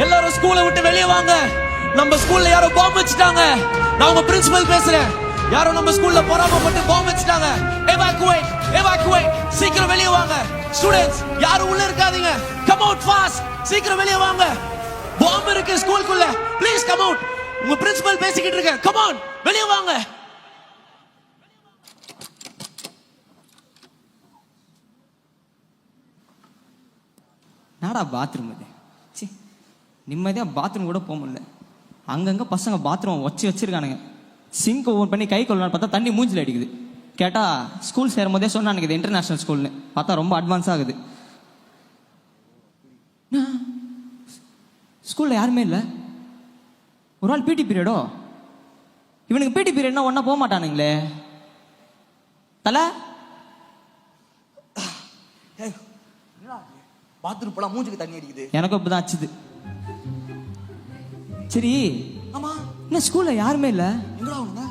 எல்லாரும் ஸ்கூலை விட்டு வெளியே வாங்க. நம்ம ஸ்கூல்ல யாரோ பாம்பு வச்சுட்டாங்க. நான் உங்க பிரின்சிபல் பேசுறேன். யாரோ நம்ம ஸ்கூல்ல பொறாமப்பட்டு பாம்பு வச்சுட்டாங்க. எவாக்குவேட் எவாக்குவேட் சீக்கிரம் வெளியே வாங்க. ஸ்டூடெண்ட்ஸ் யாரும் உள்ள இருக்காதீங்க. கம் அவுட் ஃபாஸ்ட் சீக்கிரம் வெளியே வாங்க. பாம்பு இருக்கு ஸ்கூலுக்குள்ள ப்ளீஸ் கம் அவுட் உங்க பிரின்சிபல் பேசிக்கிட்டு இருக்கேன் கம் ஆன் வெளியே வாங்க. நாடா பாத்ரூம் இது. நிம்மதியாக பாத்ரூம் கூட போக முடியல. அங்கங்கே பசங்க பாத்ரூம் வச்சு வச்சிருக்கானுங்க. சிங்க் ஓப்பன் பண்ணி கை கொள்ளலான்னு பார்த்தா தண்ணி மூஞ்சில் அடிக்குது. கேட்டால் ஸ்கூல் சேரும் போதே சொன்னானுங்க இது இன்டர்நேஷ்னல் ஸ்கூல்னு பார்த்தா ரொம்ப அட்வான்ஸ் ஆகுது. ஸ்கூலில் யாருமே இல்லை? ஒரு நாள் பிடி பீரியடோ இவனுக்கு பிடி பீரியட்னா ஒன்றா போக மாட்டானுங்களே. தலை? பாத்ரூம் போலாம் மூஞ்சுக்கு தண்ணி அடிக்குது. எனக்கும் இப்பதான் ஆச்சுது சரி. ஆமா. என்ன ஸ்கூல்ல யாருமே இல்ல? எங்கடா அவனுங்க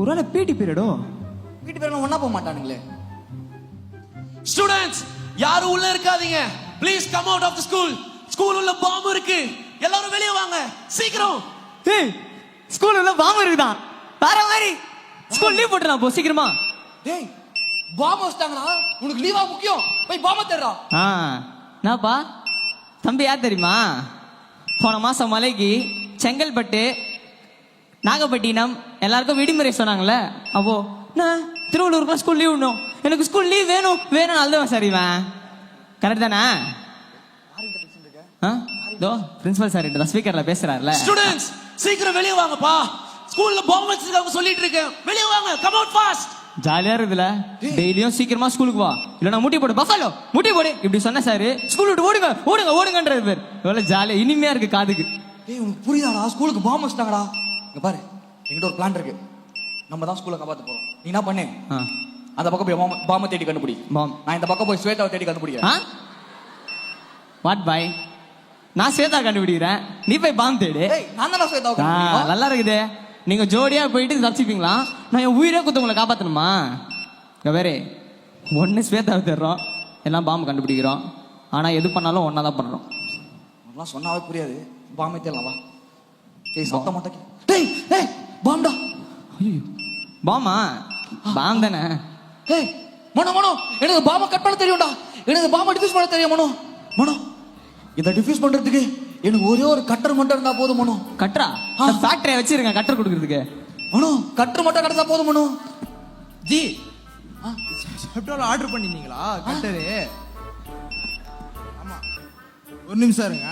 ஒரு வேளை பிடி பீரியடோ வீட்டு பேர் ஒண்ணா போக மாட்டானுங்களே. ஸ்டூடெண்ட்ஸ் யாரும் உள்ள இருக்காதீங்க. Please come out of the school school உள்ள பாம்பு இருக்கு. எல்லாரும் வெளியே வாங்க. சீக்கிரம். ஏய் ஸ்கூல் உள்ள பாம்பு இருக்குதான் வேற மாதிரி. ஸ்கூல் லீவ் போட்டுலாம் போ சீக்கிரமா. டேய் பாம்பு வச்சிட்டாங்களா உனக்கு லீவா முக்கியம். போய் பாம்பை தேடுறா. ஆ என்னப்பா? தம்பி யார் தெரியுமா? போன மாசம் மலைக்கு செங்கல்பட்டு நாகப்பட்டினம் எல்லாருக்கும் விடுமுறை சொன்னாங்கல்ல? அப்போ நான் திருவள்ளூருக்கு ஸ்கூல் லீவ் விடணும் எனக்கு ஸ்கூல் லீவ் வேணும் வேணும் அழுதவன் சரிவன் கரெக்ட் தானே? இதோ பிரின்சிபல் சார் தான் ஸ்பீக்கர்ல பேசுறாருல. ஸ்டூடெண்ட்ஸ் சீக்கிரம் வெளியே வாங்கப்பா. ஸ்கூல்ல பாம்பு வச்சிருக்காங்க சொல்லிட்டு இருக்கேன். வெளியே வாங்க கம் அவுட் ஃபாஸ்ட் ஜாலியா இருக்குதுல. டெய்லியும் சீக்கிரமா ஸ்கூலுக்கு வா. இல்லைன்னா முட்டி போடு பஃபாலோ முட்டி போடு. இப்படி சொன்ன சார் ஸ்கூல் விட்டு ஓடுங்க ஓடுங்க ஓடுங்கன்றது பேர் எவ்வளவு ஜாலியா இனிமையா இருக்கு காதுக்கு. டேய் உனக்கு புரியுதாடா? ஸ்கூலுக்கு பாம்பு வச்சிட்டாங்கடா. இங்க பாரு என்கிட்ட ஒரு பிளான் இருக்கு. நம்ம தான் ஸ்கூலை காப்பாத்த போறோம். நீ என்ன பண்ணு? அந்த பக்கம் போய் பாம்பு பாம்பை தேடி கண்டுபிடி. பாம் நான் இந்த பக்கம் போய் ஸ்வேதாவை தேடி கண்டுபிடிக்கிறேன். வாட் பாய் நான் ஸ்வேதா கண்டுபிடிக்கிறேன். நீ போய் பாம் தேடு. நான் தானே நல்லா இருக்குது. நீங்க ஜோடியா போயிட்டு தப்பிச்சுப்பீங்களா நான் என் உயிரே குத்து உங்களை காப்பாத்தணுமா வேறு ஒன்னு ஸ்வேதாவை தேடுறோம். எல்லாம் பாம்பு கண்டுபிடிக்கிறோம். ஆனா எது பண்ணாலும் ஒன்னா தான் பண்றோம் உனக்குலாம் சொன்னாவே புரியாது. பாம்பை தேடலாம் வா. டேய் சத்தம் மட்டும் கே- டேய் டேய் பாம்டா ஐயோ பாமா பாம் தானே? ஏய் மனோ மனோ எனக்கு பாம்பை கட் பண்ண தெரியும்டா. எனக்கு பாம்பை டிஃப்யூஸ் பண்ண தெரியும் மனோ. மனோ இதை டிஃப்யூஸ் பண்றதுக்கு எனக்கு ஒரே ஒரு கட்டர் மட்டும் இருந்தா போதும் மனோ. கட்ரா ஃபேக்டரியை வச்சிருங்க கட்டர் கொடுக்கறதுக்கு. மனோ கட்டர் மட்டும் கிடைச்சா போதும் மனோ. ஜி. செப்டோல ஆர்டர் பண்ணிருந்தீங்களா கட்டரு. ஆமா. ஒரு நிமிஷம் இருங்க.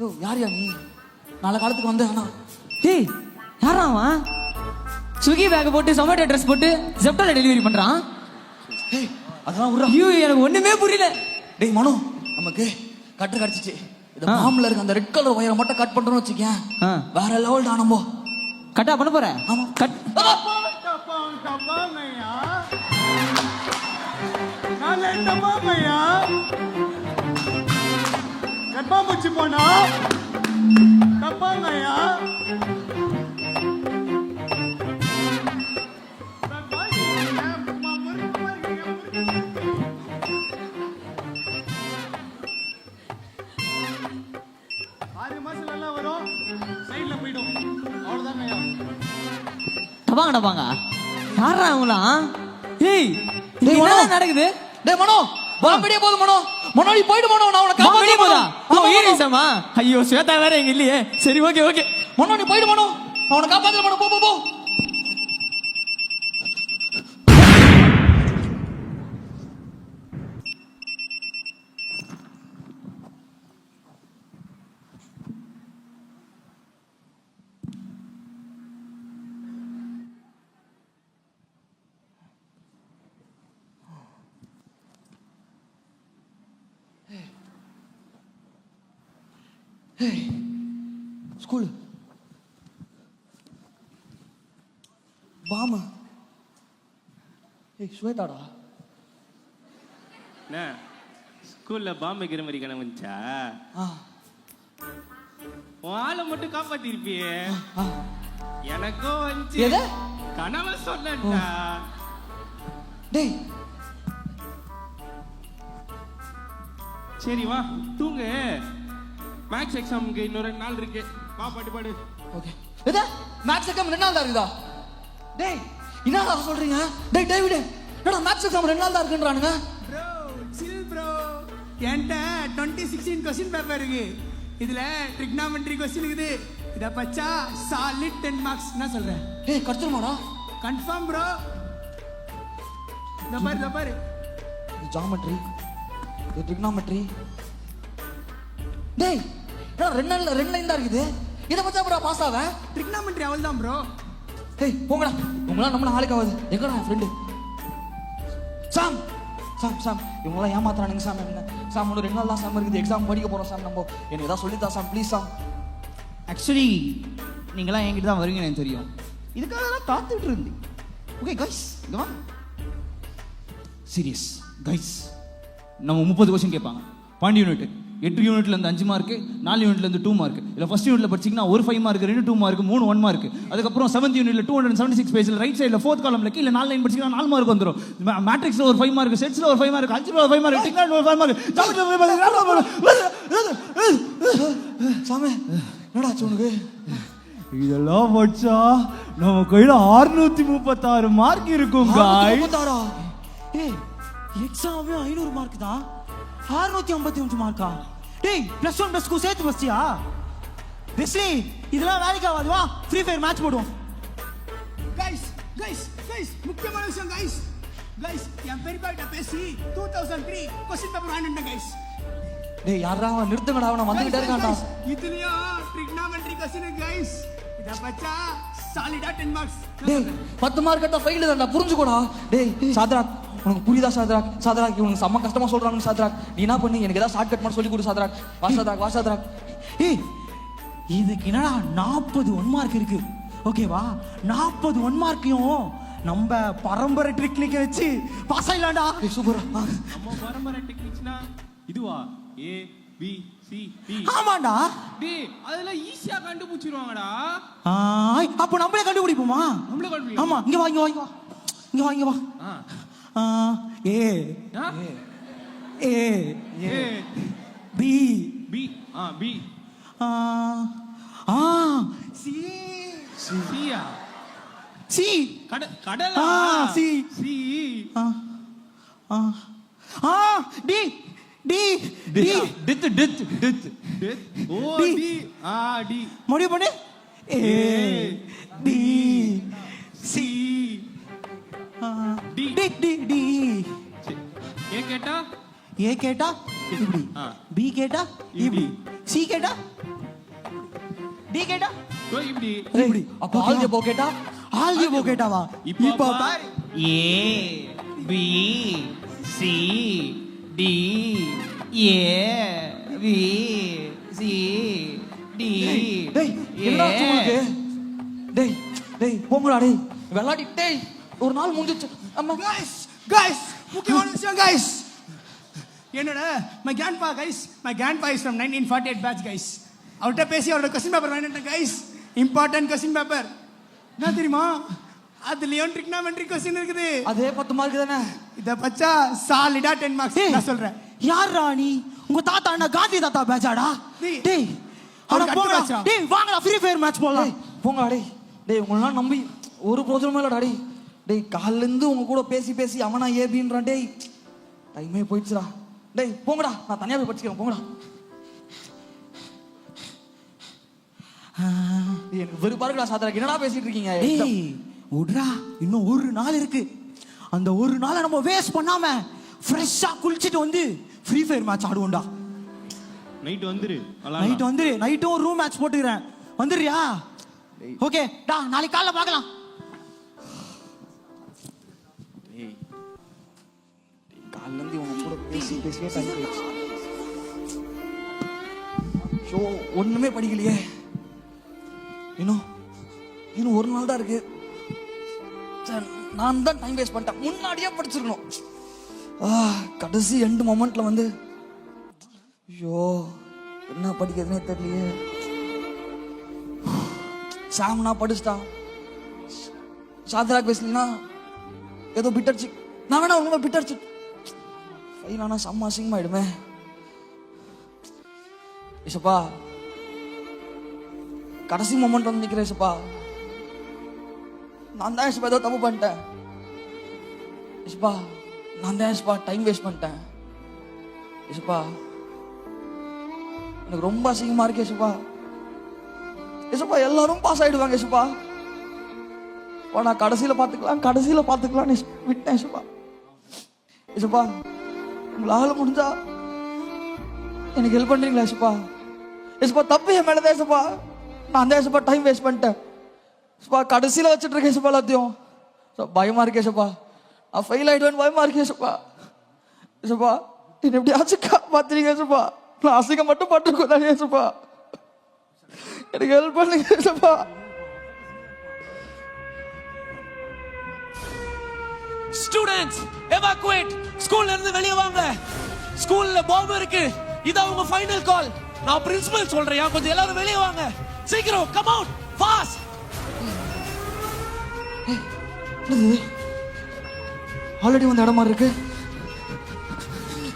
யோ யார் யா நீ? நாளை காலத்துக்கு வந்து ஆனா. டேய் யாரா அவன்? ஸ்விக்கி பேக் போட்டு சொமேட்டோ ட்ரெஸ் போட்டு ஜெப்டோல டெலிவரி பண்றான். ஏய் அதெல்லாம் விட்றா. ஐயோ எனக்கு ஒண்ணுமே புரியல. டேய் மனோ நமக்கு கட்டர் கிடைச்சிச்சு. இந்த. பாம்புல இருக்க அந்த ரெட் கலர் ஒயரை மட்டும் கட் பண்றோம்னு வச்சுக்கேன். வேற லெவல் தானம்போ கட்டா பண்ண போற? ஆமா. கட். கர்ப்பாம்பூச்சி போனா? தப்பாங்கய்யா ஆறு மாசம் நல்லா வரும். சைட்ல போயிடும். யாரா அவங்களாம் ஏய் இது என்ன. நடக்குது? டேய் மனோ. பாம்படியே போதும் மனோ. மனோ நீ போயிடு மனோ. நான் உனக்கு வெளிய போதா ஓ. ஈரிசமா ஐயோ ஸ்வேதா வேற எங்க இல்லையே. சரி ஓகே ஓகே. மனோ நீ போயிடு மனோ. நான் உனக்கு காப்பாத்துற மனோ. போ போ போ. ஸ்கூல் பாமா ஏய் ஸ்வேதாடா என்ன ஸ்கூல்ல பாம்பு வைக்கிற மாதிரி கனவு வந்துச்சா? ஆளை மட்டும் காப்பாத்திருப்பியே. எனக்கும் வந்துச்சு? கனவை சொன்னேன்டா. டேய். சரி வா தூங்கு. மேக்ஸ் எக்ஸாமுக்கு இன்னும் ரெண்டு நாள் இருக்கு. வா பாட்டு பாடு. ஓகே எதா? மேக்ஸ் எக்ஸாம் ரெண்டு நாள் தான் இருக்குதா? டேய் என்னடா சொல்றீங்க? டேய் டேவிட் என்னடா மேக்ஸ் எக்ஸாம் ரெண்டு நாள் தான் இருக்குன்றானுங்க? ப்ரோ சில் ப்ரோ என்கிட்ட டுவெண்ட்டி சிக்ஸ்டீன் கொஸ்டின் பேப்பர் இருக்கு. இதுல ட்ரிக்னாமெட்ரி கொஸ்டின் இருக்குது. இத பச்சா சாலிட் டென் மார்க்ஸ் என்ன சொல்றேன். டேய் கடிச்சிருமாடா. கன்ஃபார்ம் ப்ரோ இந்த பாரு. இந்த பாரு ஜாமெட்ரி ட்ரிக்னாமெட்ரி டேய் என்னடா ரெண்டு நாள் ரெண்டு லைன் தான் இருக்குது. இதை பச்சா அப்புறம் பாஸ் ஆவேன் ட்ரிக்னாமெட்ரி அவள் தான் ப்ரோ டேய் போங்கடா. உங்களாம் நம்மள ஆளுக்கு ஆகாது. எங்கடா ஃப்ரெண்டு சாம் சாம் சாம். இவங்களாம் ஏமாத்துறானுங்க சாம் என்ன? சாம் இன்னும் ரெண்டு நாள் தான் சாம் இருக்குது. எக்ஸாம் படிக்க போறோம் சாம் நம்ம. எனக்கு ஏதாவது சொல்லித்தா சாம் ப்ளீஸ் சாம். ஆக்சுவலி நீங்களாம் என்கிட்ட தான் வருவீங்கன்னு எனக்கு தெரியும். இதுக்காக தான் காத்துட்டு இருந்தேன். ஓகே கைஸ் இங்க சீரியஸ் கைஸ் நம்ம முப்பது கொஸ்டின் கேட்பாங்க. பாண்டி யூனிட் எட்டு யூனிட்ல இருந்து அஞ்சு மார்க் நாலு யூனிட்ல இருந்து டூ மார்க் இல்ல ஃபர்ஸ்ட் யூனிட்ல படிச்சீங்கன்னா ஒரு ஃபைவ் மார்க் ரெண்டு டூ மார்க் மூணு ஒன் மார்க் அதுக்கப்புறம் செவன்த் யூனிட்ல டூ ஹண்ட்ரட் செவன்டி சிக்ஸ் பேஜ்ல ரைட் சைடுல ஃபோர்த் காலம்ல கீழே நாலு லைன் படிச்சீங்கன்னா நாலு மார்க் வந்துரும். மேட்ரிக்ஸ்ல ஒரு ஃபைவ் மார்க் செட்ஸ்ல ஒரு ஃபைவ் மார்க் அல்ஜிப்ரா ஒரு ஃபைவ் மார்க் டெக்னாலஜி ஒரு ஃபைவ் மார்க் சாமி என்னடா உனக்கு? இதெல்லாம் படிச்சா நம்ம கையில 636 முப்பத்தாறு மார்க் இருக்கும் எக்ஸாமே ஐநூறு மார்க் தான். அறுநூத்தி ஐம்பத்தி அஞ்சு மார்க்கா டேய் பிளஸ் ஒன் பிளஸ் டூ சேர்த்து பஸ்டியா பெஸ்லி இதெல்லாம் வேலைக்கு ஆகாது. வா ஃப்ரீ ஃபயர் மேட்ச் போடுவோம். கைஸ் கைஸ் கைஸ் முக்கியமான விஷயம் கைஸ் கைஸ் என் பெரியப்பா கிட்ட பேசி two thousand three question paper வாங்கிட்டேன் கைஸ் டேய் யாரா அவன்? நிறுத்துங்கடா அவன் வந்துகிட்டே இருக்கான்டா. இதுலயும் ட்ரிக்னாமெட்ரி கொஸ்டின் கைஸ் இத பச்சா சாலிடா டென் மார்க்ஸ் டேய் பத்து மார்க் கட்டா ஃபெயில் தான்டா. புரிஞ்சுக்கோடா. டேய் சாத்ராக் உனக்கு புரியுதா சாத்ராக்? சாத்ராக் இவனுக்கு செம்ம கஷ்டமா சொல்றாங்க சாத்ராக். நீ என்ன பண்ணி? எனக்கு ஏதாவது ஷார்ட் கட் மட்டும் சொல்லி கொடு சாத்ராக். வா சாத்ராக் வா சாத்ராக். ஏய் இதுக்கு என்னடா நாற்பது ஒன் மார்க் இருக்கு? ஓகேவா நாற்பது ஒன் மார்க்கையும் நம்ம பரம்பரை ட்ரிக்லிக்க வச்சு பாஸ் ஆயிடலாம்டா. சூப்பர் நம்ம பரம்பரை டெக்னிக்ஸ்னா இதுவா? ஏ பி சி டி ஆமாண்டா. டேய் அதெல்லாம் ஈஸியா கண்டுபிடிச்சிருவாங்கடா. ஆய், அப்போ நம்மளே கண்டுபிடிப்போமா? நம்மளே கண்டுபிடிக்கலாம். ஆமா இங்க வா இங்க வா இங்க வா. இங்க வா இங்க வா. ஆ. ஆ, ஏ. ஆ? ஏ. ஏ. பி. பி. ஆ பி. ஆ ஆ சி. சியா? சி. கட கடலா? ஆ, சி. சி. ஆ ஆ ஆ டி டி டி. டித் டித் டித். ஓ டி. டி ஆ டி. பண்ணு. டி. டி. டி டி ஏ கேட்டா? ஏ கேட்டா? இப்படி. ஆ. பி கேட்டா? இப்படி. சி கேட்டா? டி கேட்டா? இப்படி. இப்படி. அப்ப ஆல்ஜி போ கேட்டா? ஆல்ஜி போ கேட்டாவா? இப்போ பாரு. A B C D A B C D டேய் என்னடா ஆச்சு உனக்கு டேய் டேய் போங்கடா டேய். விளையாடி டேய். ஒரு நாள் முடிஞ்சிச்சு. அம்மா. கைஸ் கைஸ் முக்கியமான விஷயம் கைஸ் என்னோட my grandpa guys my grandpa is from nineteen forty eight batch guys அவர்கிட்ட பேசி அவரோட கொஸ்டின் பேப்பர் வாங்கிட்டேன் கைஸ் இம்பார்ட்டன்ட் கொஸ்டின் பேப்பர் என்ன தெரியுமா? அதுலயும் ட்ரிக்னாமெட்ரி கொஸ்டின் இருக்குது. அதே பத்து மார்க் தானே? இத பச்சா சாலிடா டென் மார்க்ஸ் நான் சொல்றேன். யார்ரா நீ? உங்க தாத்தா என்ன காந்தி தாத்தா பேச்சாடா டேய், அட பேட்சா? டேய் வாங்கடா ஃப்ரீ ஃபயர் மேட்ச் போலாம். டேய் போங்கடா டேய் டேய் உங்களெல்லாம் நம்பி ஒரு பிரோஜனமும் இல்லடா டேய். டேய் காலைல இருந்து உங்க கூட பேசி பேசி அவனா ஏபின்றான் டேய். டைமே போயிடுச்சுடா. டேய் போங்கடா. நான் தனியா போய் படிச்சுக்கிறேன் போங்கடா. எனக்கு வெறுப்பா இருக்குடா சாத்திரா என்னடா பேசிட்டு இருக்கீங்க? டேய் விட்றா இன்னும் ஒரு நாள் இருக்கு. அந்த ஒரு நாளை நம்ம வேஸ்ட் பண்ணாம ஃப்ரெஷ்ஷா குளிச்சிட்டு வந்து ஃப்ரீ ஃபயர் மேட்ச் ஆடுவோம்டா. நைட் வந்துரு. நைட் வந்து நைட்டும் ஒரு ரூம் மேட்ச் போட்டுக்கிறேன். வந்துடுறியா? ஓகே டா நாளைக்கு காலைல பார்க்கலாம். காலிலேருந்து இருந்து கூட பேசி பேசியே டைம் போயிடுச்சு. ஷோ ஒண்ணுமே படிக்கலையே. இன்னும் இன்னும் ஒரு நாள் தான் இருக்கு. சார் நான் தான் டைம் வேஸ்ட் பண்ணிட்டேன். முன்னாடியே படிச்சிருக்கணும். ஆ கடைசி எண்டு மொமெண்ட்ல வந்து ஐயோ என்ன படிக்கிறதுனே தெரியலையே. சாம்னா படிச்சுட்டான். சாத்ராக் பேசலாம் ஏதோ பிட்டடிச்சு நான் வேணா ஒழுங்கா பிட்டடிச்சு ஃபைல் ஆனால் செம்ம அசிங்கமாயிடுமே. ஏசப்பா கடைசி மொமெண்ட் வந்து நிற்கிறேன் நான் தான் ஏசப்பா ஏதோ தப்பு பண்ணிட்டேன். ஏசப்பா நான் தான் ஏசப்பா டைம் வேஸ்ட் பண்ணிட்டேன். ஏசப்பா எனக்கு ரொம்ப அசிங்கமாக இருக்கு ஏசப்பா ஏசப்பா எல்லாரும் பாஸ் ஆயிடுவாங்க ஏசப்பா நான் கடைசியில் பார்த்துக்கலாம் கடைசியில் பார்த்துக்கலாம் விட்டேன் ஏசப்பா ஏசப்பா உங்களால முடிஞ்சா எனக்கு ஹெல்ப் பண்றீங்களா ஏசப்பா ஏசப்பா தப்பு என் மேல தான் நான் தான் ஏசப்பா டைம் வேஸ்ட் பண்ணிட்டேன். ஏசப்பா கடைசியில் வச்சுட்டு இருக்கேன் ஏசப்பா எல்லாத்தையும். பயமாக பயமா இருக்கு நான் ஃபெயில் ஆயிடுவேன் பயமா இருக்கேசப்பா ஏசப்பா ஏசப்பா என்ன எப்படியாச்சும் காப்பாத்துறீங்க ஏசப்பா நான் அசிங்கம் மட்டும் பட்டுக்கூடாது ஏசப்பா எனக்கு ஹெல்ப் பண்ணுங்க ஏசப்பா ஸ்டூடெண்ட்ஸ் எவாக்குவேட் ஸ்கூல்ல இருந்து வெளிய வாங்க. ஸ்கூல்ல பாம்பு இருக்கு. இது அவங்க ஃபைனல் கால் நான் பிரின்சிபல் சொல்றேன். கொஞ்சம் எல்லாரும் வெளிய வாங்க. சீக்கிரம் கம் அவுட் ஃபாஸ்ட் ஆல்ரெடி வந்த இடம் மாதிரி இருக்கு.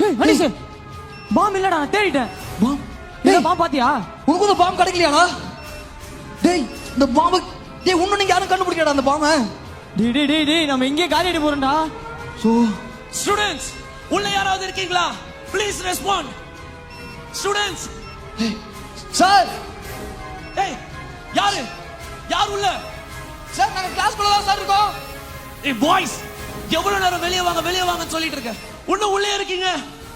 ஏய் மணிஷ் பாம் இல்லடா நான் தேடிட்டேன். பாம் டேய் பாம் பாத்தியா? உனக்கு இந்த பாம்பு கிடைக்கலையாடா? டேய் இந்த பாம்பு டேய் இன்னும் நீங்க யாரும் கண்டுபிடிக்கடா அந்த பாம்பை டேய் டேய் டேய் டேய் நம்ம எங்கே காலி அடி போறோம்டா. ஸோ ஸ்டூடெண்ட்ஸ் உள்ள யாராவது இருக்கீங்களா? ப்ளீஸ் ரெஸ்பாண்ட் ஸ்டூடெண்ட்ஸ் சார் ஏய் யாரு? யார் உள்ள? சார் நாங்க கிளாஸ்க்குள்ள தான் சார் இருக்கோம். ஏய் பாய்ஸ் எவ்வளவு நேரம் வெளிய வாங்க வெளிய வாங்கன்னு சொல்லிட்டு இருக்க? இன்னும் உள்ளே இருக்கீங்க.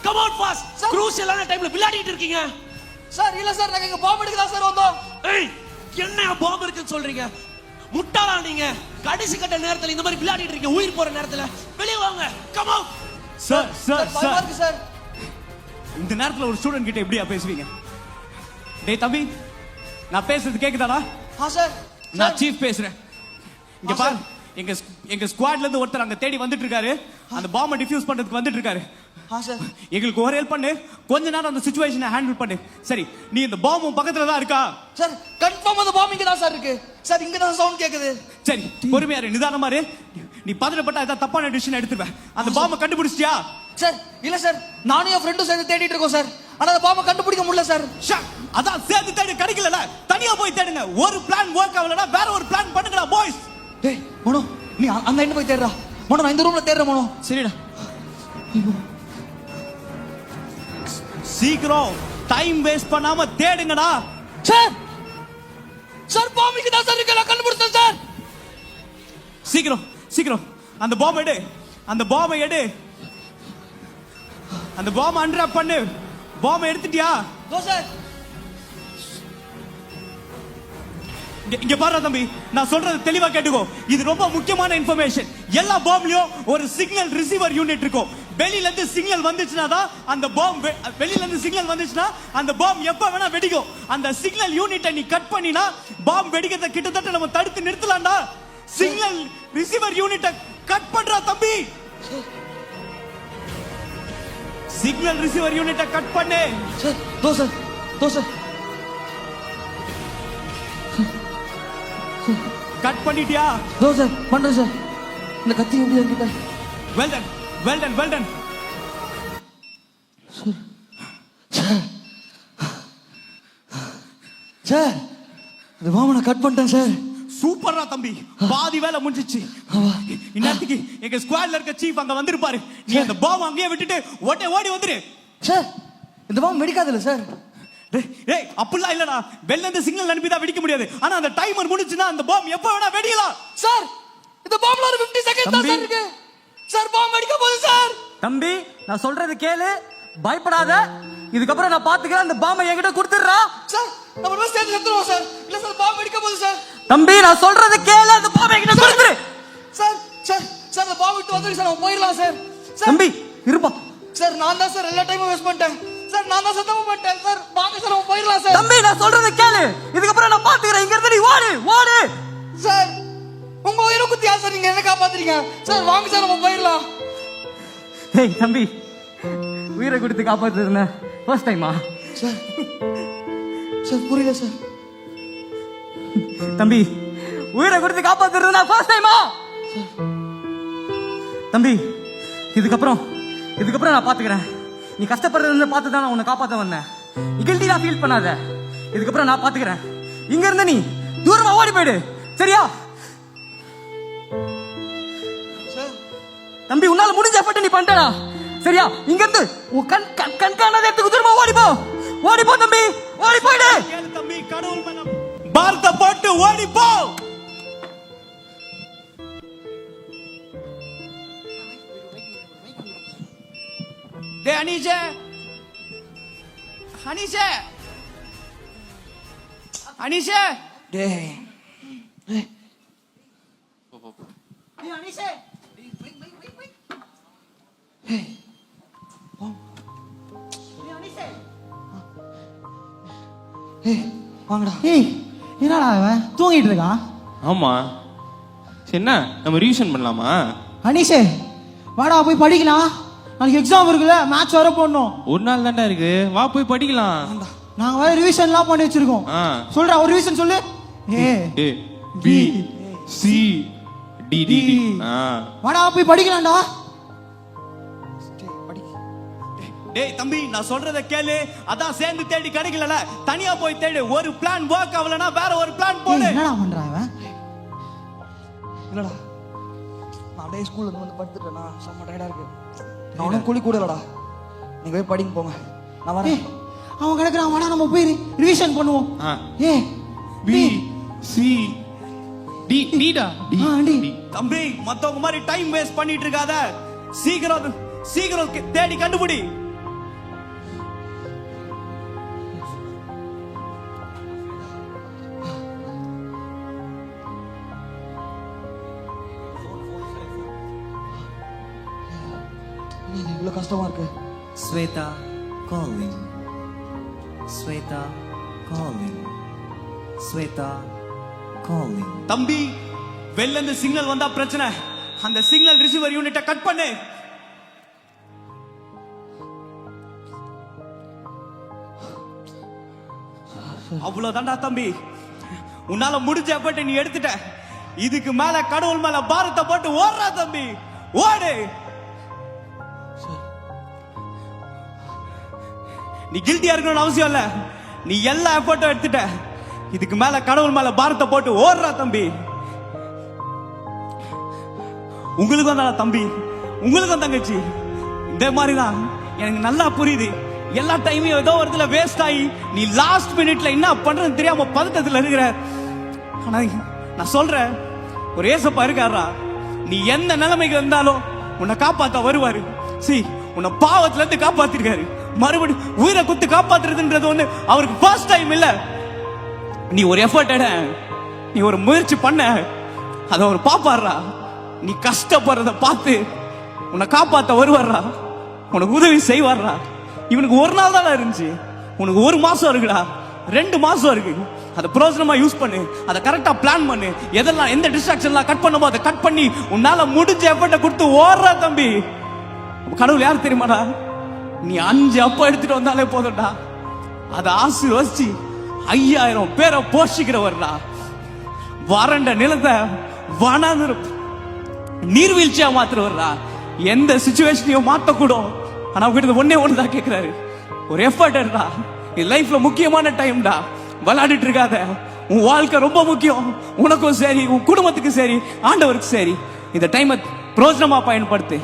Come out fast. க்ரூஷியலான டைம்ல விளையாடிட்டு இருக்கீங்க. சார் இல்ல சார் நாங்க இங்க பாம்பு எடுக்க தான் சார் வந்தோம். ஏய் என்ன பாம்பு இருக்குன்னு சொல்றீங்க? முட்டாளா நீங்க? கடைசி கட்ட நேரத்துல இந்த மாதிரி விளையாடிட்டு இருக்கீங்க. உயிர் போற நேரத்துல. வெளிய வாங்க. Come out sir sir sir sir இந்த நேரத்துல ஒரு ஸ்டூடெண்ட் கிட்ட எப்படியா பேசுவீங்க? டேய் தம்பி நான் பேசுறது கேக்குதாடா? ஆ சார் நான் சீஃப் பேசுறேன். இங்க பாரு. எங்க எங்க ஸ்குவாட்ல இருந்து ஒருத்தர் அங்க தேடி வந்துட்டு இருக்காரு. அந்த பாம்பை டிஃப்யூஸ் பண்றதுக்கு வந்துட்டு இருக்காரு. ஆ சார் எங்களுக்கு ஒரு ஹெல்ப் பண்ணு. கொஞ்ச நேரம் அந்த சுச்சுவேஷனை ஹேண்டில் பண்ணு. சரி நீ இந்த பாம்பு பக்கத்துல தான் இருக்கா? சார் கன்ஃபார்ம் அந்த பாம்பு இங்க தான் சார் இருக்கு. சார் இங்க தான் சவுண்ட் கேக்குது. சரி பொறுமையா இரு நிதானமா இரு. நீ பதறப்பட்டா ஏதாவது தப்பான டிசிஷன் எடுத்துருவேன் அந்த பாம்பை கண்டுபிடிச்சிட்டியா? சார் இல்ல சார் நானும் என் ஃப்ரெண்டும் சேர்ந்து தேடிட்டு இருக்கோம் சார் ஆனா அந்த பாம்பை கண்டுபிடிக்க முடியல சார் அதான் சேர்ந்து தேடி கிடைக்கல தனியா போய் தேடுங்க. ஒரு பிளான் ஒர்க் ஆகலனா வேற ஒரு பிளான் பண்ணுங்கடா பாய்ஸ் டேய் மனோ நீ அந்த எண்டு போய் தேடுறா. மனோ நான் இந்த ரூம்ல தேடுறேன் மனோ. சரிடா. சீக்கிரம் டைம் வேஸ்ட் பண்ணாம தேடுங்கடா. சார் சார் பாம்பு இங்க தான் சார் இருக்கு. நான் கண்டுபிடிச்சேன் சார் சீக்கிரம் சீக்கிரம். அந்த பாம்பை எடு. அந்த பாம்பை எடு. அந்த பாம்பை அன்ட்ராப் பண்ணு. பாம்பை எடுத்துட்டியா? தோ சார் இங்க பாரு தம்பி நான் சொல்றது தெளிவா கேட்டுக்கோ. இது ரொம்ப முக்கியமான இன்ஃபர்மேஷன் எல்லா பாம்லயும் ஒரு சிக்னல் ரிசீவர் யூனிட் இருக்கும். வெளியில இருந்து சிக்னல் வந்துச்சுனா தான் அந்த பாம் வெளியில இருந்து சிக்னல் வந்துச்சுனா அந்த பாம் எப்ப வேணா வெடிக்கும். அந்த சிக்னல் யூனிட்டை நீ கட் பண்ணினா பாம் வெடிக்கிறத கிட்டத்தட்ட நம்ம தடுத்து நிறுத்தலாம்டா. சிக்னல் ரிசீவர் யூனிட்டை கட் பண்றா தம்பி. சிக்னல் ரிசீவர் யூனிட்டை கட் பண்ணு. தோசை தோசை. கட் பண்ணிட்டியா? தோ சார் பண்றேன் சார் இந்த கத்தி எப்படி என்கிட்ட. Well done well done well done sir அந்த பாம்பை நான் கட் பண்ணிட்டேன் சார் சூப்பரா தம்பி. பாதி வேலை முடிஞ்சிச்சு. இந்நேரத்துக்கு எங்க ஸ்குவாட்ல இருக்க சீஃப் அங்க வந்திருப்பாரு. நீ அந்த பாம் அங்கேயே விட்டுட்டு ஓட்டே ஓடி வந்துரு. சார் இந்த பாம்பு வெடிக்காதுல்ல சார் டேய் அப்படிலாம் இல்லடா. வெளில இருந்து சிக்னல் அனுப்பி தான் வெடிக்க முடியாது. ஆனா அந்த டைமர் முடிஞ்சுனா அந்த பாம் எப்ப வேணா வெடிக்கலாம். சார் இந்த பாம்புல ஒரு 50 செகண்ட் தான் சார் இருக்கு. சார் பாம்பு வெடிக்க போகுது சார் தம்பி நான் சொல்றது கேளு. பயப்படாத. இதுக்கப்புறம் நான் பாத்துக்கிறேன். அந்த பாம்பை என்கிட்ட கொடுத்துடுறா. சார் நம்ம பேரும் சேர்ந்து செத்துருவோம் சார் இல்ல சார் பாம்பு வெடிக்க போகுது சார் தம்பி நான் சொல்றது கேளு. அந்த பாம்பை என்கிட்ட கொடுத்துரு. சார் சார் சார் அந்த பாம்பு விட்டு வந்துருக்கு சார் நம்ம போயிடலாம் சார் சார் தம்பி இருப்பா. சார் நான் தான் சார் எல்லா டைமும் வேஸ்ட் பண்ணிட்டேன். சார் நான் தான் சார். வாங்க சார் போயிடலாம் சார். தம்பி நான் சொல்றது கேளு. இதுக்கப்புறம் நான் பாத்துக்கிறேன் இங்க இருந்து நீ ஓடு ஓடு. சார் உங்க உயிரை குத்தியா சார் நீங்க என்ன காப்பாத்துறீங்க? சார் வாங்க சார் நம்ம போயிடலாம். ஏய் தம்பி உயிரை கொடுத்து காப்பாத்துறதுன்னு ஃபர்ஸ்ட் டைமா சார் சார் புரியல சார். தம்பி உயிரை கொடுத்து காப்பாத்துறது நான் ஃபர்ஸ்ட் டைமா தம்பி இதுக்கப்புறம் இதுக்கப்புறம் நான் பாத்துக்கிறேன் நீ கஷ்டப்படுறதுன்னு பார்த்து தான் நான் உன்னை காப்பாத்த வந்தேன். இகழ்ச்சியா ஃபீல் பண்ணாத. இதுக்கப்புறம் நான் பாத்துக்கிறேன் இங்க இருந்து நீ தூரமா ஓடி போயிடு. சரியா? தம்பி உன்னால முடிஞ்ச எஃபர்ட் நீ பண்ணிட்டடா. சரியா? இங்க இருந்து உன் கண் கண் கண் காணாத இடத்துக்கு தூரமா ஓடி போ. ஓடி போ தம்பி. ஓடி போயிடு. தம்பி கடவுள் மேல பாரத போட்டு ஓடி போ. டே அனீஷே. அனீஷே. அனீஷே. டேய். ஏய் வாங்கடா. ஏய் என்னடா அவன் தூங்கிட்டு இருக்கான் ஆமா. சரி என்ன? நம்ம ரிவிஷன் பண்ணலாமா? அனீஷே வாடா போய் படிக்கலாம். நாளைக்கு எக்ஸாம் இருக்குல்ல மேட்ச் வர போடணும். ஒரு நாள் தாண்டா இருக்கு. வா போய் படிக்கலாம். நாங்க வேற ரிவிஷன்லாம் பண்ணி வச்சிருக்கோம். ஆ. சொல்றா ஒரு ரிவிஷன் சொல்லு. A A B C D D வாடா போய் படிக்கலாம்டா. டேய் படி. டேய் தம்பி நான் சொல்றத கேளு. அதான் சேர்ந்து தேடி கிடைக்கலல. தனியா போய் தேடு. ஒரு பிளான் ஒர்க் ஆகலனா வேற ஒரு பிளான் போடு. என்னடா பண்றான் அவன் இல்லடா நான் அப்படியே ஸ்கூல்ல வந்து படுத்துட்டேனா? செம்ம டயர்டா இருக்கு. நான் ஒன்றும் குழி கூடலடா நீங்க போய் படிங்க போங்க. நான் வரேன். அவன் கிடக்குறான். வாடா நம்ம போய் ரிவிஷன் பண்ணுவோம். ஆ. ஏ பி சி டி டிடா டி? ஆ, டி. டி தம்பி மத்தவங்க மாதிரி டைம் வேஸ்ட் பண்ணிட்டு இருக்காத. சீக்கிரம் சீக்கிரம் கே- தேடி கண்டுபிடி. கஷ்டமா இருக்கு Sweta calling. Sweta calling. Sweta calling. தம்பி வெளில இருந்து சிக்னல் வந்தா பிரச்சனை. அந்த சிக்னல் ரிசீவர் யூனிட்ட கட் பண்ணு. அவ்வளவுதான்டா தம்பி. உன்னால முடிஞ்ச எஃபர்ட் நீ எடுத்துட்ட. இதுக்கு மேல கடவுள் மேல பாரத்தை போட்டு ஓடுறா தம்பி. ஓடு. நீ கில்ட்டியா இருக்கணும்னு அவசியம் இல்ல. நீ எல்லா எஃபர்ட்டும் எடுத்துட்ட. இதுக்கு மேல கடவுள் மேல பாரத்தை போட்டு ஓடுறா தம்பி. உங்களுக்கும் தான் தம்பி? உங்களுக்கும் தங்கச்சி. இதே மாதிரி தான் எனக்கு நல்லா புரியுது. எல்லா டைமையும் ஏதோ ஒரு இடத்துல வேஸ்ட் ஆகி நீ லாஸ்ட் மினிட்ல என்ன பண்றதுன்னு தெரியாம பதட்டத்துல இருக்கிற. ஆனா நான் சொல்றேன். ஒரு ஏசப்பா இருக்காரா நீ எந்த நிலைமைக்கு வந்தாலும் உன்னை காப்பாத்த வருவாரு. சி உன்னை பாவத்துல இருந்து காப்பாத்திருக்காரு. மறுபடியும் உயிரை குத்து காப்பாத்துறதுன்றது வந்து அவருக்கு ஃபர்ஸ்ட் டைம் இல்ல. நீ ஒரு எஃபர்ட் எட. நீ ஒரு முயற்சி பண்ண. அத அவர் பாப்பாடுறா. நீ கஷ்டப்படுறத பார்த்து உன்னை காப்பாத்த வருவாரா உனக்கு உதவி செய்வாரா இவனுக்கு ஒரு நாள் தான் இருந்துச்சு. உனக்கு ஒரு மாசம் இருக்குடா. ரெண்டு மாசம் இருக்கு. அதை பிரோஜனமா யூஸ் பண்ணு. அதை கரெக்டா பிளான் பண்ணு. எதெல்லாம் எந்த டிஸ்ட்ராக்ஷன்லாம் கட் பண்ணமோ அதை கட் பண்ணி உன்னால முடிஞ்ச எஃபர்ட்டை கொடுத்து ஓடுறா தம்பி. கடவுள் யார் தெரியுமாடா? நீ அஞ்சு அப்பா எடுத்துட்டு வந்தாலே போதும்டா. அதை ஆசீர்வசிச்சு ஐயாயிரம் பேரை போஷிக்கிறவர்டா. வறண்ட நிலத்தை வனாந்திர நீர்வீழ்ச்சியா மாத்துறவர்டா. எந்த சுச்சுவேஷனையும் மாத்தக்கூடும். ஆனா உங்ககிட்ட ஒன்னே ஒன்று தான் கேட்கிறாரு ஒரு எஃபர்ட் எடுடா இது லைஃப்ல முக்கியமான டைம்டா விளையாடிட்டு இருக்காத. உன் வாழ்க்கை ரொம்ப முக்கியம். உனக்கும் சரி உன் குடும்பத்துக்கும் சரி ஆண்டவருக்கு சரி. இந்த டைமை பிரோஜனமா பயன்படுத்து.